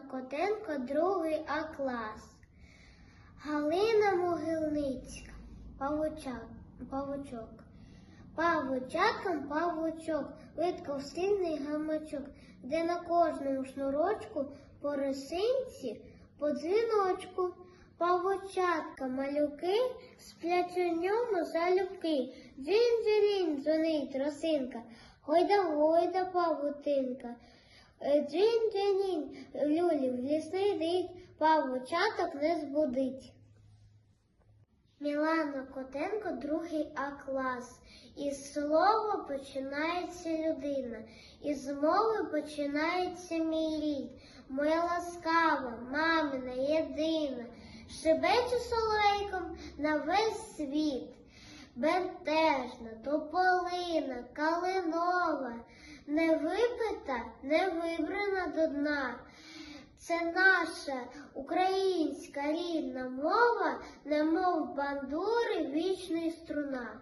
Котенко, другий А клас. Галина Могилницька, павучак, павучок. Павучаткам павучок, видко сильний гамачок, де на кожному шнурочку по рисинці, по дзвіночку. Павучатка малюки сплять у ньому залюбки. Дзінь-дзінь, дзвонить росинка, гойда гойда павутинка. Е, Дзінь-дзінь, люлі в лісний рід, павучаток не збудить. Мілана Котенко, другий А клас. Із слова починається людина, із мови починається мій рід. Моя ласкава, мамина, єдина, шибече соловейком на весь світ. Бентежна, тополина, калинова, не випита, не вибрана до дна. Це наша українська рідна мова, немов бандури вічний струна.